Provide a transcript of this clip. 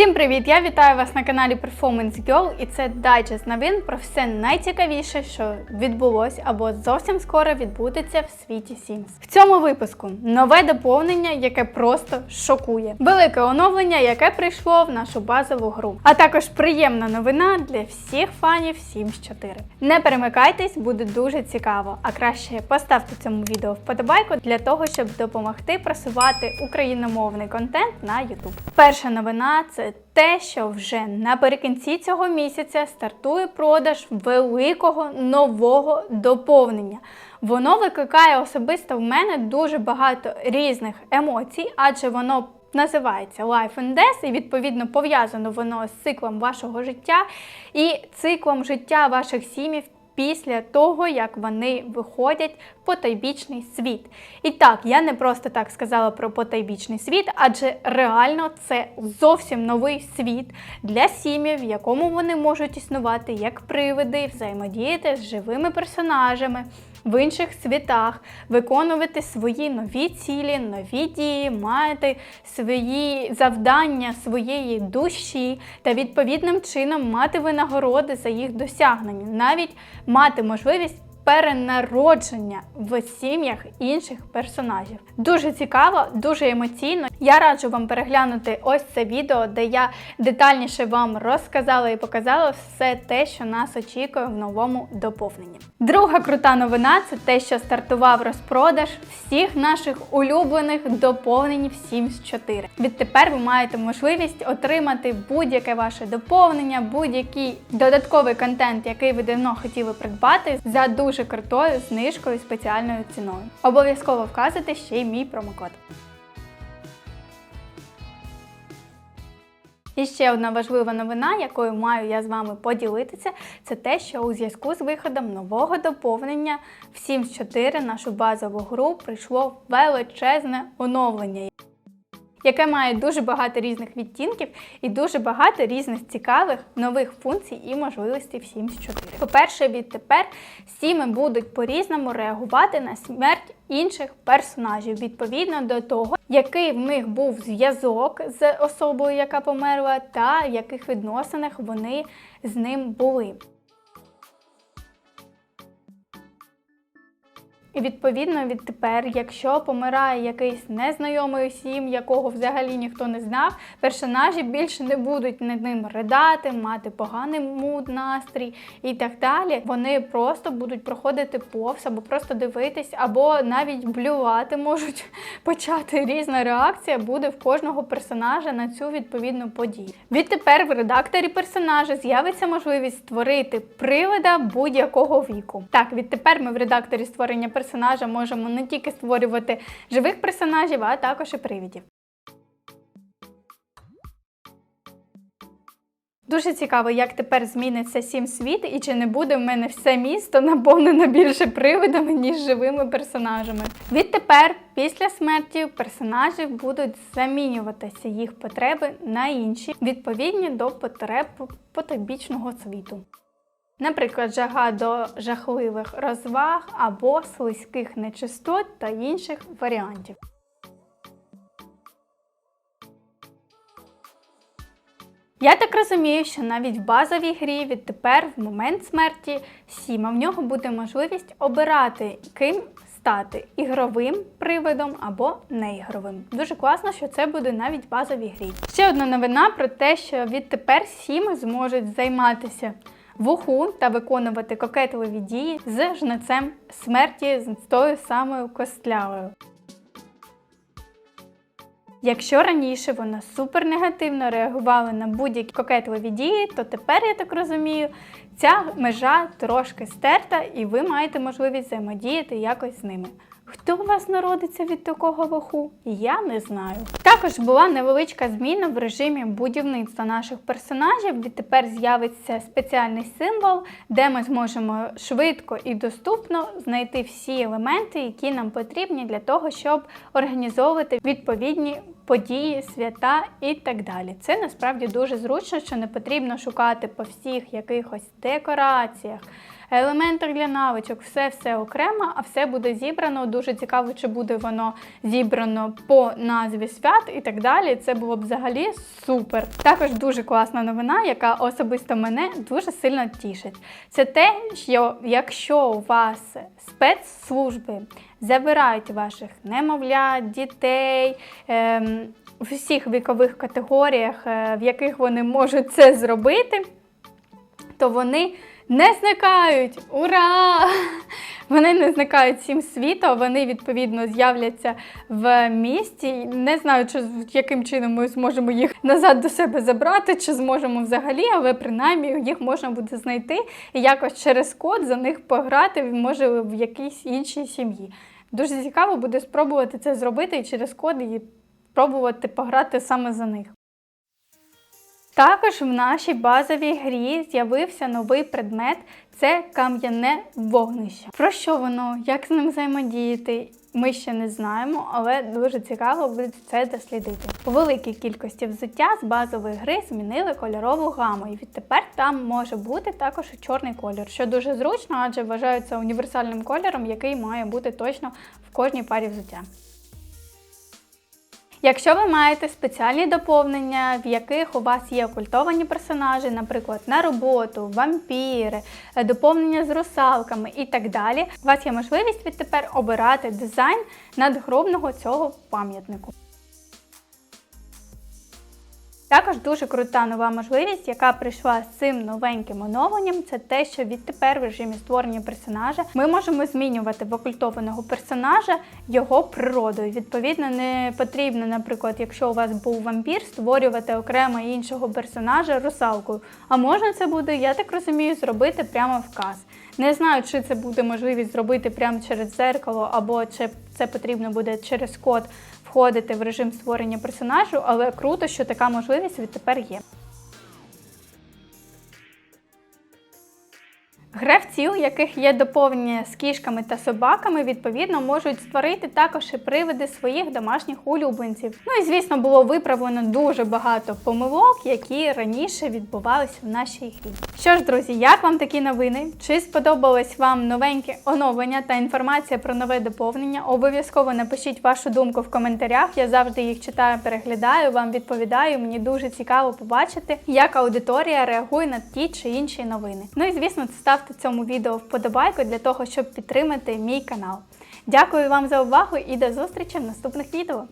Всім привіт! Я вітаю вас на каналі Performance Girl і це дайджест новин про все найцікавіше, що відбулось або зовсім скоро відбудеться в світі Sims. В цьому випуску нове доповнення, яке просто шокує, велике оновлення, яке прийшло в нашу базову гру, а також приємна новина для всіх фанів Sims 4. Не перемикайтесь, буде дуже цікаво. А краще поставте цьому відео вподобайку для того, щоб допомогти просувати україномовний контент на YouTube. Перша новина це те, що вже наприкінці цього місяця стартує продаж великого нового доповнення. Воно викликає особисто в мене дуже багато різних емоцій, адже воно називається Life and Death, і відповідно пов'язано воно з циклом вашого життя і циклом життя ваших сім'їв після того, як вони виходять в потайбічний світ. І так, я не просто так сказала про потайбічний світ, адже реально це зовсім новий світ для сім'ї, в якому вони можуть існувати як привиди, взаємодіяти з живими персонажами. В інших світах виконувати свої нові цілі, нові дії, мати свої завдання своєї душі та відповідним чином мати винагороди за їх досягнення, навіть мати можливість перенародження в сім'ях інших персонажів. Дуже цікаво, дуже емоційно. Я раджу вам переглянути ось це відео, де я детальніше вам розказала і показала все те, що нас очікує в новому доповненні. Друга крута новина це те, що стартував розпродаж всіх наших улюблених доповнень в Sims 4. Відтепер ви маєте можливість отримати будь-яке ваше доповнення, будь-який додатковий контент, який ви давно хотіли придбати, за дуже крутою знижкою спеціальною ціною. Обов'язково вказуйте ще й мій промокод. І ще одна важлива новина, якою маю я з вами поділитися, це те, що у зв'язку з виходом нового доповнення в Sims 4 нашу базову гру прийшло величезне оновлення. Яке має дуже багато різних відтінків і дуже багато різних цікавих нових функцій і можливостей в Sims 4. По-перше, відтепер сіми будуть по-різному реагувати на смерть інших персонажів відповідно до того, який в них був зв'язок з особою, яка померла, та в яких відносинах вони з ним були. І відповідно відтепер, якщо помирає якийсь незнайомий сім, якого взагалі ніхто не знав, персонажі більше не будуть над ним ридати, мати поганий муд, настрій і так далі. Вони просто будуть проходити повз або просто дивитись, або навіть блювати можуть почати. Різна реакція буде в кожного персонажа на цю відповідну подію. Відтепер в редакторі персонажа з'явиться можливість створити привида будь-якого віку. Так, відтепер ми в редакторі створення персонажа можемо не тільки створювати живих персонажів, а також і привідів. Дуже цікаво, як тепер зміниться сім світ, і чи не буде в мене все місто наповнено більше привидами, ніж живими персонажами. Відтепер, після смерті, персонажів будуть замінюватися їх потреби на інші, відповідні до потреб потойбічного світу. Наприклад, жага до жахливих розваг або слизьких нечистот та інших варіантів. Я так розумію, що навіть в базовій грі відтепер, в момент смерті Сіма, в нього буде можливість обирати, ким стати ігровим привидом або неігровим. Дуже класно, що це буде навіть в базовій грі. Ще одна новина про те, що відтепер Сіми зможуть займатися вуху та виконувати кокетливі дії з жнецем смерті з тою самою костлявою. Якщо раніше вона супернегативно реагувала на будь-які кокетливі дії, то тепер, я так розумію, ця межа трошки стерта, і ви маєте можливість взаємодіяти якось з ними. Хто у вас народиться від такого ваху? Я не знаю. Також була невеличка зміна в режимі будівництва наших персонажів, де тепер з'явиться спеціальний символ, де ми зможемо швидко і доступно знайти всі елементи, які нам потрібні для того, щоб організовувати відповідні події, свята і так далі. Це насправді дуже зручно, що не потрібно шукати по всіх якихось декораціях. Елементах для навичок, все все окремо, а все буде зібрано. Дуже цікаво, чи буде воно зібрано по назві свят і так далі. Це було б взагалі супер. Також дуже класна новина, яка особисто мене дуже сильно тішить. Це те, що якщо у вас спецслужби забирають ваших немовлят, дітей. Ем, в усіх вікових категоріях, е, в яких вони можуть це зробити, то вони не зникають. Ура! Вони не зникають всім світом, вони відповідно з'являться в місті. Не знаю, чи яким чином ми зможемо їх назад до себе забрати, чи зможемо взагалі, але принаймні їх можна буде знайти і якось через код за них пограти, може в якійсь іншій сім'ї. Дуже цікаво буде спробувати це зробити і через код і пробувати пограти саме за них. Також в нашій базовій грі з'явився новий предмет це кам'яне вогнище. Про що воно, як з ним взаємодіяти, ми ще не знаємо, але дуже цікаво буде це дослідити. У великій кількості взуття з базової гри змінили кольорову гаму, і відтепер там може бути також і чорний колір, що дуже зручно, адже вважається універсальним кольором, який має бути точно в кожній парі взуття. Якщо ви маєте спеціальні доповнення, в яких у вас є окультовані персонажі, наприклад, на роботу, вампіри, доповнення з русалками і так далі, у вас є можливість відтепер обирати дизайн надгробного цього пам'ятнику. Також дуже крута нова можливість, яка прийшла з цим новеньким оновленням, це те, що відтепер в режимі створення персонажа ми можемо змінювати в персонажа його природу. Відповідно, не потрібно, наприклад, якщо у вас був вампір, створювати окремо іншого персонажа русалкою. А можна це буде, я так розумію, зробити прямо в каз. Не знаю, чи це буде можливість зробити прямо через дзеркало, або чи це потрібно буде через код входити в режим створення персонажу, але круто, що така можливість відтепер є. Гравці, у яких є доповнення з кішками та собаками, відповідно можуть створити також і привиди своїх домашніх улюбленців. Ну і звісно, було виправлено дуже багато помилок, які раніше відбувалися в нашій грі. Що ж, друзі, як вам такі новини? Чи сподобалось вам новеньке оновлення та інформація про нове доповнення? Обов'язково напишіть вашу думку в коментарях. Я завжди їх читаю, переглядаю, вам відповідаю. Мені дуже цікаво побачити, як аудиторія реагує на ті чи інші новини. Ну і звісно, ставте цьому відео вподобайку для того, щоб підтримати мій канал. Дякую вам за увагу і до зустрічі в наступних відео.